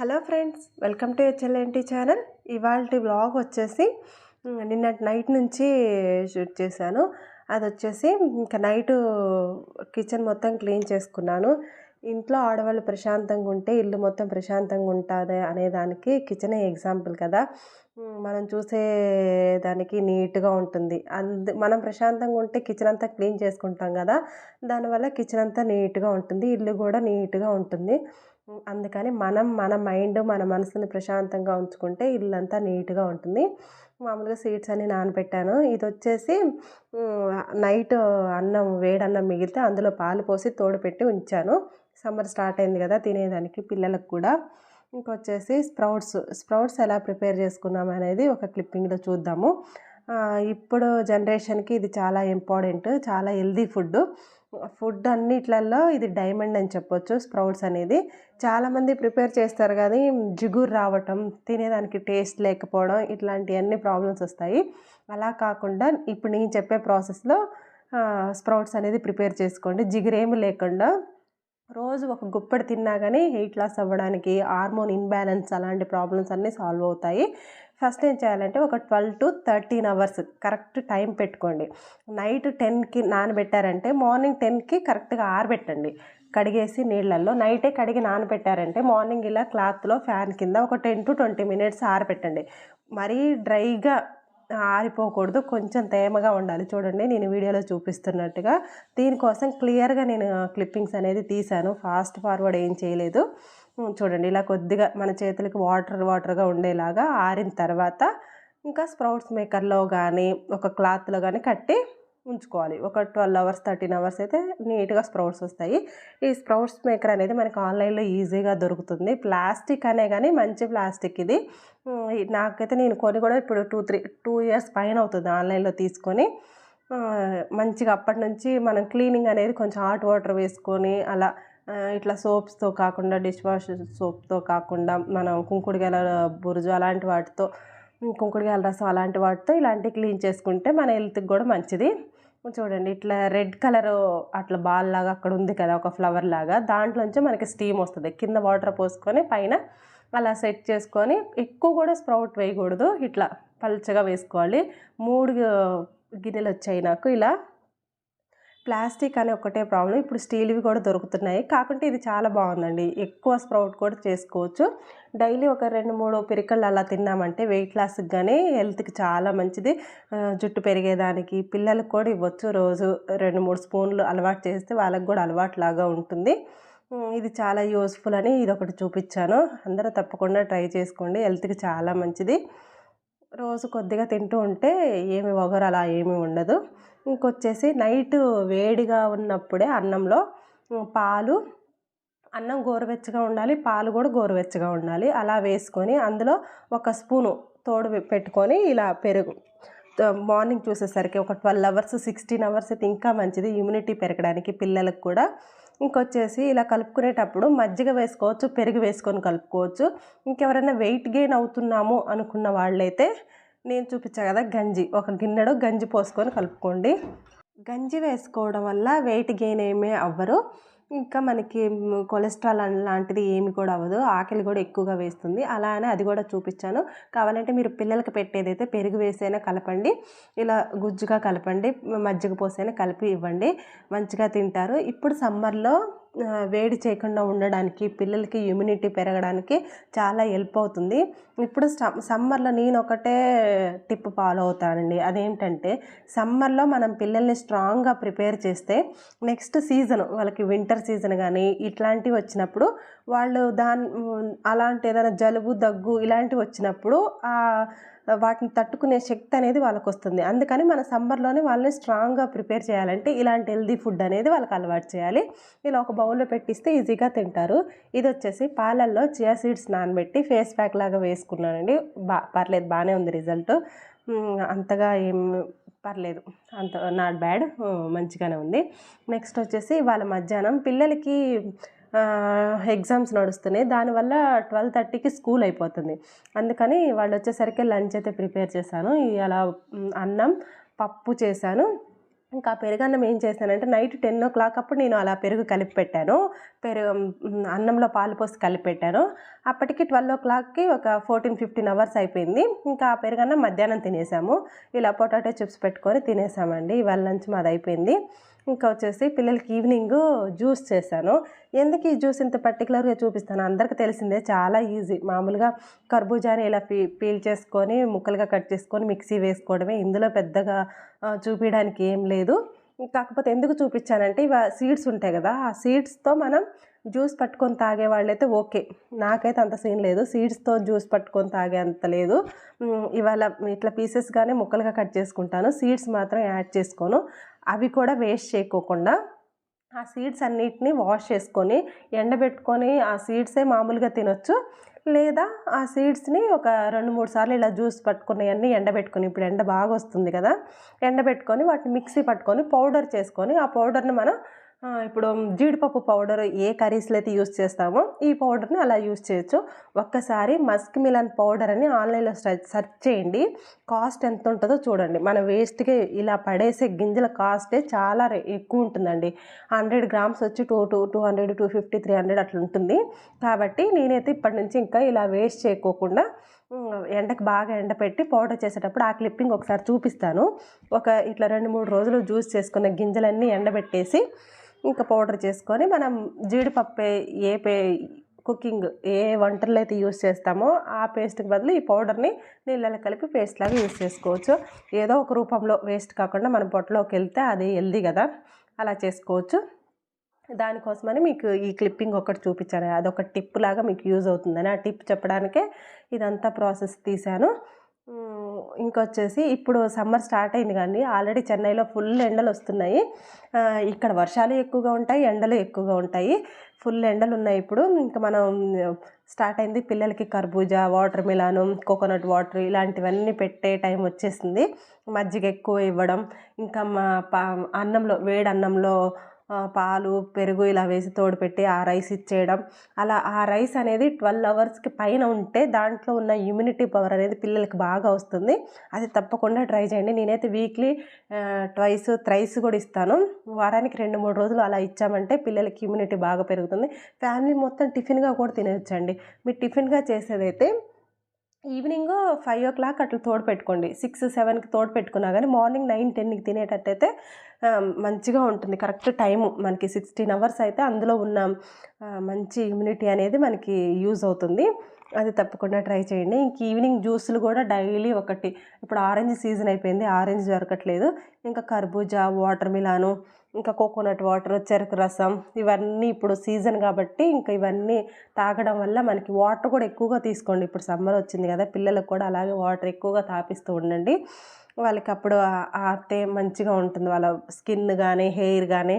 Hello friends welcome to HLNT channel. ఇవాళ blog వచ్చేసి నిన్నటి నైట్ నుంచి షూట్ చేశాను. అది వచ్చేసి ఇంకా నైట్ కిచెన్ మొత్తం క్లీన్ చేసుకున్నాను. ఇంట్లో ఆడవాళ్ళు ప్రశాంతంగా ఉంటే ఇల్లు మొత్తం ప్రశాంతంగా ఉంటుంది అనేదానికి కిచెనే ఎగ్జాంపుల్ కదా. మనం చూసే దానికి నీట్గా ఉంటుంది. అందు మనం ప్రశాంతంగా ఉంటే కిచెన్ అంతా క్లీన్ చేసుకుంటాం కదా. దానివల్ల కిచెన్ అంతా నీట్గా ఉంటుంది ఇల్లు కూడా నీట్గా ఉంటుంది. అందుకని మనం మన మైండ్ మన మనసుని ప్రశాంతంగా ఉంచుకుంటే ఇల్లంతా నీట్గా ఉంటుంది. మామూలుగా సీడ్స్ అన్ని నానబెట్టాను. ఇది వచ్చేసి నైట్ అన్నం వేడన్నం మిగిలితే అందులో పాలు పోసి తోడుపెట్టి ఉంచాను. సమ్మర్ స్టార్ట్ అయింది కదా తినేదానికి పిల్లలకు కూడా. ఇంకొచ్చేసి స్ప్రౌట్స్ స్ప్రౌట్స్ ఎలా ప్రిపేర్ చేసుకున్నాం అనేది ఒక క్లిప్పింగ్లో చూద్దాము. ఇప్పుడు జనరేషన్కి ఇది చాలా ఇంపార్టెంట్ చాలా హెల్దీ ఫుడ్ ఫుడ్ అన్నిట్లలో ఇది డైమండ్ అని చెప్పొచ్చు స్ప్రౌట్స్ అనేది. చాలామంది ప్రిపేర్ చేస్తారు కానీ జిగురు రావటం తినేదానికి టేస్ట్ లేకపోవడం ఇట్లాంటివన్నీ ప్రాబ్లమ్స్ వస్తాయి. అలా కాకుండా ఇప్పుడు నేను చెప్పే ప్రాసెస్లో స్ప్రౌట్స్ అనేది ప్రిపేర్ చేసుకోండి. జిగురేమి లేకుండా రోజు ఒక గుప్పెడు తిన్నా కానీ వెయిట్ లాస్ అవ్వడానికి హార్మోన్ ఇన్బ్యాలెన్స్ అలాంటి ప్రాబ్లమ్స్ అన్నీ సాల్వ్ అవుతాయి. ఫస్ట్ ఏం చేయాలంటే ఒక twelve to thirteen hours correct time పెట్టుకోండి. నైట్ టెన్కి నానబెట్టారంటే మార్నింగ్ టెన్కి కరెక్ట్గా ఆరబెట్టండి. కడిగేసి నీళ్ళల్లో నైటే కడిగి నానబెట్టారంటే మార్నింగ్ ఇలా క్లాత్లో ఫ్యాన్ కింద ఒక టెన్ టు ట్వంటీ మినిట్స్ ఆరబెట్టండి. మరీ డ్రైగా ఆరిపోకూడదు. కొంచెం తేమగా ఉండాలి. చూడండి నేను వీడియోలో చూపిస్తున్నట్టుగా. దీనికోసం క్లియర్గా నేను క్లిప్పింగ్స్ అనేది తీశాను. ఫాస్ట్ ఫార్వర్డ్ ఏం చేయలేదు. చూడండి ఇలా కొద్దిగా మన చేతులకి వాటర్ వాటర్గా ఉండేలాగా ఆరిన తర్వాత ఇంకా స్ప్రౌట్స్ మేకర్లో కానీ ఒక క్లాత్లో కానీ కట్టి ఉంచుకోవాలి. ఒక ట్వెల్వ్ అవర్స్ థర్టీన్ అవర్స్ అయితే నీట్గా స్ప్రౌట్స్ వస్తాయి. ఈ స్ప్రౌట్స్ మేకర్ అనేది మనకి ఆన్లైన్లో ఈజీగా దొరుకుతుంది. ప్లాస్టిక్ అనే కానీ మంచి ప్లాస్టిక్ ఇది. నాకైతే నేను కొని కూడా ఇప్పుడు టూ త్రీ టూ ఇయర్స్ పైన అవుతుంది ఆన్లైన్లో తీసుకొని. మంచిగా అప్పటి నుంచి మనం క్లీనింగ్ అనేది కొంచెం హాట్ వాటర్ వేసుకొని అలా ఇట్లా సోప్స్తో కాకుండా డిష్ వాష్ సోప్తో కాకుండా మనం కుంకుడుగాయల బురుజు అలాంటి వాటితో ఉమ్, కుంకుడుగాయల రసం అలాంటి వాటితో ఇలాంటివి క్లీన్ చేసుకుంటే మన హెల్త్కి కూడా మంచిది. చూడండి ఇట్లా రెడ్ కలర్ అట్లా బాల్ లాగా అక్కడ ఉంది కదా ఒక ఫ్లవర్ లాగా దాంట్లోంచి మనకి స్టీమ్ వస్తుంది. కింద వాటర్ పోసుకొని పైన అలా సెట్ చేసుకొని ఎక్కువ కూడా స్ప్రౌట్ వేయకూడదు. ఇట్లా పల్చగా వేసుకోవాలి. మూడు గిన్నెలు వచ్చాయి నాకు ఇలా. ప్లాస్టిక్ అనే ఒకటే ప్రాబ్లం ఇప్పుడు స్టీల్వి కూడా దొరుకుతున్నాయి. కాకుంటే ఇది చాలా బాగుందండి. ఎక్కువ స్ప్రౌట్ కూడా చేసుకోవచ్చు. డైలీ ఒక రెండు మూడు పిరికలు అలా తిన్నామంటే వెయిట్ లాస్కి కానీ హెల్త్కి చాలా మంచిది. జుట్టు పెరిగేదానికి పిల్లలకు కూడా ఇవ్వచ్చు. రోజు రెండు మూడు స్పూన్లు అలవాటు చేస్తే వాళ్ళకి కూడా అలవాటు లాగా ఉంటుంది ఇది చాలా యూస్ఫుల్ అని ఇది ఒకటి చూపించాను. అందరూ తప్పకుండా ట్రై చేసుకోండి. హెల్త్కి చాలా మంచిది. రోజు కొద్దిగా తింటూ ఉంటే ఏమి ఒగరు అలా ఏమీ ఉండదు. ఇంకొచ్చేసి నైట్ వేడిగా ఉన్నప్పుడే అన్నంలో పాలు అన్నం గోరువెచ్చగా ఉండాలి పాలు కూడా గోరువెచ్చగా ఉండాలి. అలా వేసుకొని అందులో ఒక స్పూను తోడు పెట్టుకొని ఇలా పెరుగు మార్నింగ్ చూసేసరికి ఒక ట్వెల్వ్ అవర్స్ సిక్స్టీన్ అవర్స్ అయితే ఇంకా మంచిది. ఇమ్యూనిటీ పెరగడానికి పిల్లలకు కూడా. ఇంకొచ్చేసి ఇలా కలుపుకునేటప్పుడు మజ్జిగ వేసుకోవచ్చు పెరుగు వేసుకొని కలుపుకోవచ్చు. ఇంకెవరైనా వెయిట్ గెయిన్ అవుతున్నాము అనుకున్న వాళ్ళైతే నేను చూపించా కదా గంజి. ఒక గిన్నెడు గంజి పోసుకొని కలుపుకోండి. గంజి వేసుకోవడం వల్ల వెయిట్ గెయిన్ ఏమీ అవ్వరు. ఇంకా మనకి కొలెస్ట్రాల్ లాంటిది ఏమి కూడా అవ్వదు. ఆకలి కూడా ఎక్కువగా వేస్తుంది. అలా అని అది కూడా చూపించాను కావాలంటే మీరు పిల్లలకి పెట్టేదైతే పెరుగు వేసైనా కలపండి. ఇలా గుజ్జుగా కలపండి. మజ్జిగ పోసైనా కలిపి ఇవ్వండి. మంచిగా తింటారు. ఇప్పుడు సమ్మర్లో వేడి చేయకుండా ఉండడానికి పిల్లలకి ఇమ్యూనిటీ పెరగడానికి చాలా హెల్ప్ అవుతుంది. ఇప్పుడు సమ్మర్లో నేను ఒకటే టిప్ ఫాలో అవుతానండి. అదేంటంటే సమ్మర్లో మనం పిల్లల్ని స్ట్రాంగ్గా ప్రిపేర్ చేస్తే నెక్స్ట్ సీజన్ వాళ్ళకి వింటర్ సీజన్ కానీ ఇట్లాంటివి వచ్చినప్పుడు వాళ్ళు దాని అలాంటి ఏదైనా జలుబు దగ్గు ఇలాంటివి వచ్చినప్పుడు వాటిని తట్టుకునే శక్తి అనేది వాళ్ళకు వస్తుంది అందుకని మన సమ్మర్లోనే వాళ్ళని స్ట్రాంగ్గా ప్రిపేర్ చేయాలంటే ఇలాంటి హెల్దీ ఫుడ్ అనేది వాళ్ళకి అలవాటు చేయాలి. ఇలా ఒక బౌల్లో పెట్టిస్తే ఈజీగా తింటారు. ఇది వచ్చేసి పాలల్లో చియా సీడ్స్ నానబెట్టి ఫేస్ ప్యాక్ లాగా వేసుకున్నానండి. బా పర్లేదు బాగానే ఉంది రిజల్ట్. అంతగా ఏం పర్లేదు అంత నాట్ బ్యాడ్ మంచిగానే ఉంది. నెక్స్ట్ వచ్చేసి వాళ్ళ మధ్యాహ్నం పిల్లలకి ఎగ్జామ్స్ నడుస్తున్నాయి. దానివల్ల ట్వెల్వ్ థర్టీకి స్కూల్ అయిపోతుంది. అందుకని వాళ్ళు వచ్చేసరికి లంచ్ అయితే ప్రిపేర్ చేశాను. అలా అన్నం పప్పు చేశాను. ఇంకా పెరుగన్నం ఏం చేశానంటే నైట్ టెన్ ఓ క్లాక్ అప్పుడు నేను అలా పెరుగు కలిపి పెట్టాను. పెరుగు అన్నంలో పాలు పోసి కలిపి పెట్టాను. అప్పటికి ట్వెల్వ్ ఓ క్లాక్కి ఒక ఫోర్టీన్ ఫిఫ్టీన్ అవర్స్ అయిపోయింది. ఇంకా ఆ పెరుగన్నం మధ్యాహ్నం తినేసాము. ఇలా పొటాటో చిప్స్ పెట్టుకొని తినేసామండి. ఇవాళ లంచ్ మాది అయిపోయింది. ఇంకా వచ్చేసి పిల్లలకి ఈవినింగ్ జ్యూస్ చేశాను. ఎందుకు ఈ జ్యూస్ ఇంత పర్టికులర్గా చూపిస్తాను? అందరికీ తెలిసిందే చాలా ఈజీ. మామూలుగా కర్బూజాని ఇలా పీ పీల్ చేసుకొని ముక్కలుగా కట్ చేసుకొని మిక్సీ వేసుకోవడమే. ఇందులో పెద్దగా చూపించడానికి ఏం లేదు. కాకపోతే ఎందుకు చూపించానంటే ఇవ సీడ్స్ ఉంటాయి కదా ఆ సీడ్స్తో మనం జ్యూస్ పట్టుకొని తాగే వాళ్ళైతే ఓకే. నాకైతే అంత సీన్ లేదు. సీడ్స్తో జ్యూస్ పట్టుకొని తాగే అంత లేదు. ఇవాళ ఇట్లా పీసెస్గానే ముక్కలుగా కట్ చేసుకుంటాను. సీడ్స్ మాత్రం యాడ్ చేసుకోను. అవి కూడా వేస్ట్ చేయకోకుండా ఆ సీడ్స్ అన్నిటిని వాష్ చేసుకొని ఎండబెట్టుకొని ఆ సీడ్సే మామూలుగా తినొచ్చు. లేదా ఆ సీడ్స్ని ఒక రెండు మూడు సార్లు ఇలా జ్యూస్ పట్టుకున్నవన్నీ ఎండబెట్టుకొని ఇప్పుడు ఎండ బాగా వస్తుంది కదా ఎండబెట్టుకొని వాటిని మిక్సీ పట్టుకొని పౌడర్ చేసుకొని ఆ పౌడర్ని మనం ఇప్పుడు జీడిపప్పు పౌడర్ ఏ కర్రీస్లో అయితే యూస్ చేస్తామో ఈ పౌడర్ని అలా యూస్ చేయొచ్చు. ఒక్కసారి మస్క్ మిలన్ పౌడర్ అని ఆన్లైన్లో సెర్చ్ చేయండి. కాస్ట్ ఎంత ఉంటుందో చూడండి. మన వేస్ట్కి ఇలా పడేసే గింజల కాస్టే చాలా రే- ఎక్కువ ఉంటుందండి. హండ్రెడ్ గ్రామ్స్ వచ్చి two two two hundred two fifty three hundred అట్లా ఉంటుంది. కాబట్టి నేనైతే ఇప్పటి నుంచి ఇంకా ఇలా వేస్ట్ చేయకోకుండా ఎండకు బాగా ఎండపెట్టి పౌడర్ చేసేటప్పుడు ఆ క్లిప్పింగ్ ఒకసారి చూపిస్తాను. ఒక ఇట్లా రెండు మూడు రోజులు జ్యూస్ చేసుకున్న గింజలన్నీ ఎండబెట్టేసి ఇంకా పౌడర్ చేసుకొని మనం జీడిపప్పు ఏ పే కుకింగ్ ఏ వంటల్లో అయితే యూస్ చేస్తామో ఆ పేస్ట్కి బదులు ఈ పౌడర్ని నీళ్ళలో కలిపి పేస్ట్ లాగా యూస్ చేసుకోవచ్చు. ఏదో ఒక రూపంలో వేస్ట్ కాకుండా మనం పొట్టలోకి వెళ్తే అది హెల్దీ కదా అలా చేసుకోవచ్చు. దానికోసమని మీకు ఈ క్లిప్పింగ్ ఒకటి చూపించాను. అదొక టిప్ లాగా మీకు యూజ్ అవుతుందని. ఆ టిప్ చెప్పడానికే ఇదంతా ప్రాసెస్ తీశాను. ఇంకొచ్చేసి ఇప్పుడు సమ్మర్ స్టార్ట్ అయింది కానీ ఆల్రెడీ చెన్నైలో ఫుల్ ఎండలు వస్తున్నాయి. ఇక్కడ వర్షాలు ఎక్కువగా ఉంటాయి ఎండలు ఎక్కువగా ఉంటాయి. ఫుల్ ఎండలు ఉన్నాయి ఇప్పుడు. ఇంకా మనం స్టార్ట్ అయింది పిల్లలకి కర్బూజా వాటర్ మిలాను కోకోనట్ వాటర్ ఇలాంటివన్నీ పెట్టే టైం వచ్చేసింది. మజ్జిగ ఎక్కువ ఇవ్వడం ఇంకా మా పా అన్నంలో వేడి అన్నంలో పాలు పెరుగు ఇలా వేసి తోడుపెట్టి ఆ రైస్ ఇచ్చేయడం. అలా ఆ రైస్ అనేది ట్వెల్వ్ అవర్స్కి పైన ఉంటే దాంట్లో ఉన్న ఇమ్యూనిటీ పవర్ అనేది పిల్లలకి బాగా వస్తుంది. అది తప్పకుండా ట్రై చేయండి. నేనైతే వీక్లీ ట్వైస్ థ్రైస్ కూడా ఇస్తాను. వారానికి రెండు మూడు రోజులు అలా ఇచ్చామంటే పిల్లలకి ఇమ్యూనిటీ బాగా పెరుగుతుంది. ఫ్యామిలీ మొత్తం టిఫిన్గా కూడా తినవచ్చండి మీరు టిఫిన్గా చేసేదైతే ఈవినింగ్ ఫైవ్ ఓ క్లాక్ అట్లా తోడు పెట్టుకోండి. సిక్స్ సెవెన్కి తోడు పెట్టుకున్నా కానీ మార్నింగ్ నైన్ టెన్కి తినేటట్టయితే మంచిగా ఉంటుంది. కరెక్ట్ టైము మనకి సిక్స్టీన్ అవర్స్ అయితే అందులో ఉన్న మంచి ఇమ్యూనిటీ అనేది మనకి యూజ్ అవుతుంది. అది తప్పకుండా ట్రై చేయండి. ఇంక ఈవినింగ్ జ్యూసులు కూడా డైలీ ఒకటి. ఇప్పుడు ఆరెంజ్ సీజన్ అయిపోయింది. ఆరెంజ్ దొరకట్లేదు. ఇంకా కర్బూజా వాటర్ మిలాను ఇంకా కోకోనట్ వాటర్ చెరుకు రసం ఇవన్నీ ఇప్పుడు సీజన్ కాబట్టి ఇంకా ఇవన్నీ తాగడం వల్ల మనకి వాటర్ కూడా ఎక్కువగా తీసుకోండి. ఇప్పుడు సమ్మర్ వచ్చింది కదా పిల్లలకు కూడా అలాగే వాటర్ ఎక్కువగా తాపిస్తూ ఉండండి. వాళ్ళకి అప్పుడు ఆతే మంచిగా ఉంటుంది. వాళ్ళ స్కిన్ కానీ హెయిర్ కానీ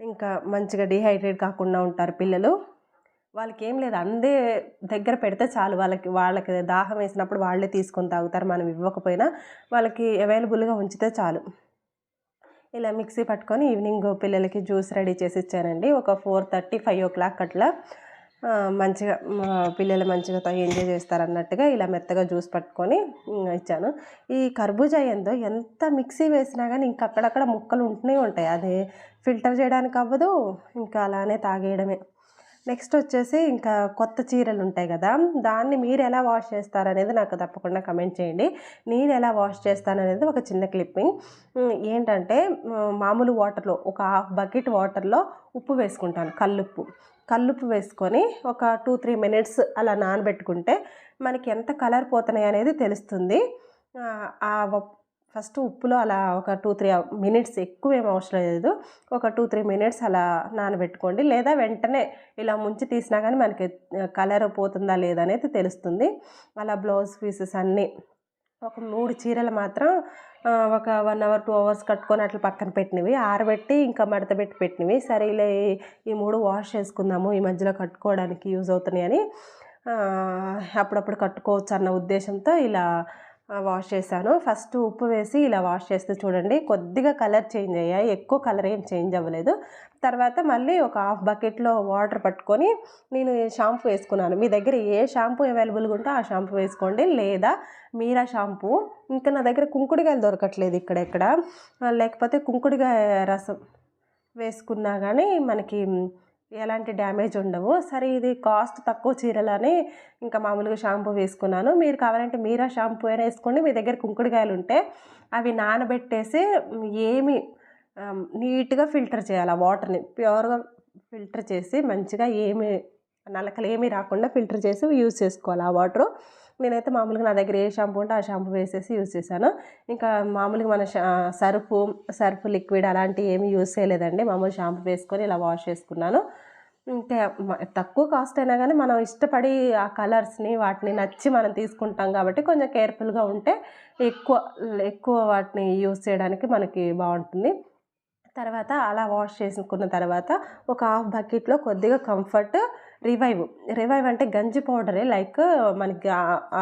ఇంకా మంచిగా డిహైడ్రేట్ కాకుండా ఉంటారు పిల్లలు. వాళ్ళకి ఏం లేదు అందే దగ్గర పెడితే చాలు. వాళ్ళకి వాళ్ళకి దాహం వేసినప్పుడు వాళ్ళే తీసుకొని తాగుతారు. మనం ఇవ్వకపోయినా వాళ్ళకి అవైలబుల్గా ఉంచితే చాలు. ఇలా మిక్సీ పట్టుకొని ఈవినింగ్ పిల్లలకి జ్యూస్ రెడీ చేసి ఇచ్చానండి. ఒక four thirty five o'clock అట్లా మంచిగా పిల్లలు మంచిగా ఎంజాయ్ చేస్తారన్నట్టుగా ఇలా మెత్తగా జ్యూస్ పట్టుకొని ఇచ్చాను. ఈ కర్బూజా ఏందో ఎంత మిక్సీ వేసినా కానీ ఇంకా అక్కడక్కడ ముక్కలు ఉంటూనే ఉంటాయి. అది ఫిల్టర్ చేయడానికి అవ్వదు ఇంకా అలానే తాగేయడమే. నెక్స్ట్ వచ్చేసి ఇంకా కొత్త చీరలు ఉంటాయి కదా దాన్ని మీరు ఎలా వాష్ చేస్తారనేది నాకు తప్పకుండా కమెంట్ చేయండి. నేను ఎలా వాష్ చేస్తాననేది ఒక చిన్న క్లిప్పింగ్ ఏంటంటే మామూలు వాటర్లో ఒక హాఫ్ బకెట్ వాటర్లో ఉప్పు వేసుకుంటాను కల్లుప్పు. కల్లుప్పు వేసుకొని ఒక టూ త్రీ మినిట్స్ అలా నానబెట్టుకుంటే మనకి ఎంత కలర్ పోతున్నాయి అనేది తెలుస్తుంది ఆ, ఫస్ట్ ఉప్పులో అలా ఒక టూ త్రీ మినిట్స్ ఎక్కువ ఏం అవసరం లేదు. ఒక టూ త్రీ మినిట్స్ అలా నానబెట్టుకోండి. లేదా వెంటనే ఇలా ముంచి తీసినా కానీ మనకి కలర్ పోతుందా లేదా అనేది తెలుస్తుంది. అలా బ్లౌజ్ పీసెస్ అన్నీ ఒక మూడు చీరలు మాత్రం ఒక వన్ అవర్ టూ అవర్స్ కట్టుకొని అట్లా పక్కన పెట్టినవి. ఆరబెట్టి ఇంకా మడత పెట్టి పెట్టినవి. సరేలే ఈ- ఈ మూడు వాష్ చేసుకుందాము. ఈ మధ్యలో కట్టుకోవడానికి యూజ్ అవుతున్నాయని అప్పుడప్పుడు కట్టుకోవచ్చు అన్న ఉద్దేశంతో ఇలా వాష్ చేశాను. ఫస్ట్ ఉప్పు వేసి ఇలా వాష్ చేస్తే చూడండి కొద్దిగా కలర్ చేంజ్ అయ్యాయి. ఎక్కువ కలర్ ఏం చేంజ్ అవ్వలేదు. తర్వాత మళ్ళీ ఒక హాఫ్ బకెట్లో వాటర్ పట్టుకొని నేను షాంపూ వేసుకున్నాను. మీ దగ్గర ఏ షాంపూ అవైలబుల్గా ఉంటే ఆ షాంపూ వేసుకోండి. లేదా మీరా షాంపూ ఇంకా నా దగ్గర కుంకుడుకాయలు దొరకట్లేదు ఇక్కడెక్కడ లేకపోతే కుంకుడుగాయ రసం వేసుకున్నా కానీ మనకి ఎలాంటి డ్యామేజ్ ఉండవు. సరే ఇది కాస్ట్ తక్కువ చీరలని ఇంకా మామూలుగా షాంపూ వేసుకున్నాను. మీరు కావాలంటే మీరా షాంపూ అయినా వేసుకోండి. మీ దగ్గర కుంకుడుకాయలు ఉంటే అవి నానబెట్టేసి ఏమి నీట్గా ఫిల్టర్ చేయాలి. ఆ వాటర్ని ప్యూర్గా ఫిల్టర్ చేసి మంచిగా ఏమి నలకలు ఏమీ రాకుండా ఫిల్టర్ చేసి యూజ్ చేసుకోవాలి ఆ వాటర్. నేనైతే మామూలుగా నా దగ్గర ఏ షాంపూ ఉంటే ఆ షాంపూ వేసేసి యూజ్ చేశాను. ఇంకా మామూలుగా మన షా సర్ఫ్ లిక్విడ్ అలాంటివి ఏమీ యూజ్ చేయలేదండి. మామూలు షాంపూ వేసుకొని ఇలా వాష్ చేసుకున్నాను. తక్కువ కాస్ట్ అయినా కానీ మనం ఇష్టపడి ఆ కలర్స్ని వాటిని నచ్చి మనం తీసుకుంటాం కాబట్టి కొంచెం కేర్ఫుల్గా ఉంటే ఎక్కువ ఎక్కువ వాటిని యూజ్ చేయడానికి మనకి బాగుంటుంది. తర్వాత అలా వాష్ చేసుకున్న తర్వాత ఒక హాఫ్ బకెట్లో కొద్దిగా కంఫర్ట్ రివైవ్. రివైవ్ అంటే గంజి పౌడరే లైక్ మనకి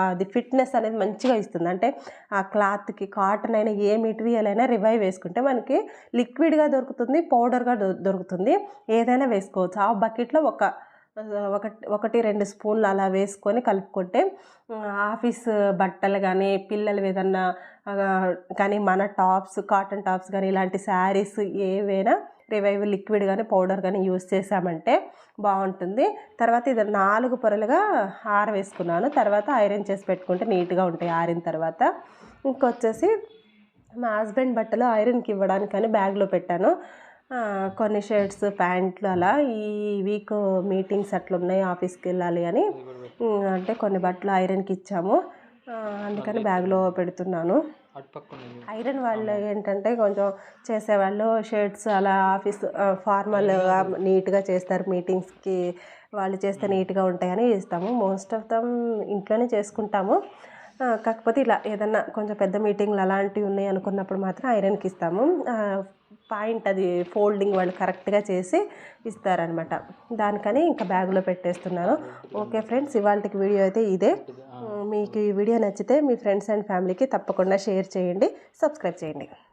అది ఫిట్నెస్ అనేది మంచిగా ఇస్తుంది. అంటే ఆ క్లాత్కి కాటన్ అయినా ఏ మెటీరియల్ అయినా రివైవ్ వేసుకుంటే మనకి లిక్విడ్గా దొరుకుతుంది పౌడర్గా దొ- దొరుకుతుంది. ఏదైనా వేసుకోవచ్చు. ఆ బకెట్లో ఒక ఒకటి ఒకటి రెండు స్పూన్లు అలా వేసుకొని కలుపుకుంటే ఆఫీస్ బట్టలు కానీ పిల్లలు ఏదన్నా కానీ మన టాప్స్ కాటన్ టాప్స్ కానీ ఇలాంటి శారీస్ ఏవైనా రివైవ్ లిక్విడ్ కానీ పౌడర్ కానీ యూస్ చేసామంటే బాగుంటుంది తర్వాత ఇది నాలుగు పొరలుగా ఆరవేసుకున్నాను తర్వాత ఐరన్ చేసి పెట్టుకుంటే నీట్గా ఉంటాయి ఆరిన తర్వాత. ఇంకొచ్చేసి మా హస్బెండ్ బట్టలు ఐరన్కి ఇవ్వడానికని బ్యాగ్లో పెట్టాను. కొన్ని షర్ట్స్ ప్యాంట్లు అలా ఈ వీక్ మీటింగ్స్ అట్లా ఉన్నాయి ఆఫీస్కి వెళ్ళాలి అని. అంటే కొన్ని బట్టలు ఐరన్కి ఇచ్చాము. అందుకని బ్యాగ్లో పెడుతున్నాను. ఐరన్ వాళ్ళు ఏంటంటే కొంచెం చేసేవాళ్ళు షర్ట్స్ అలా ఆఫీస్ ఫార్మల్గా నీట్గా చేస్తారు మీటింగ్స్కి వాళ్ళు చేస్తే నీట్గా ఉంటాయని ఇస్తాము మోస్ట్ ఆఫ్ దమ్ ఇంట్లోనే చేసుకుంటాము. కాకపోతే ఇలా ఏదన్నా కొంచెం పెద్ద మీటింగ్లు అలాంటివి ఉన్నాయి అనుకున్నప్పుడు మాత్రం ఐరన్కి ఇస్తాము పాయింట్ అది ఫోల్డింగ్ వాళ్ళు కరెక్ట్గా చేసి ఇస్తారనమాట దానికని ఇంకా బ్యాగ్లో పెట్టేస్తున్నాను. ఓకే ఫ్రెండ్స్ ఇవాళకి వీడియో అయితే ఇదే. మీకు ఈ వీడియో నచ్చితే మీ ఫ్రెండ్స్ అండ్ ఫ్యామిలీకి తప్పకుండా షేర్ చేయండి సబ్స్క్రైబ్ చేయండి.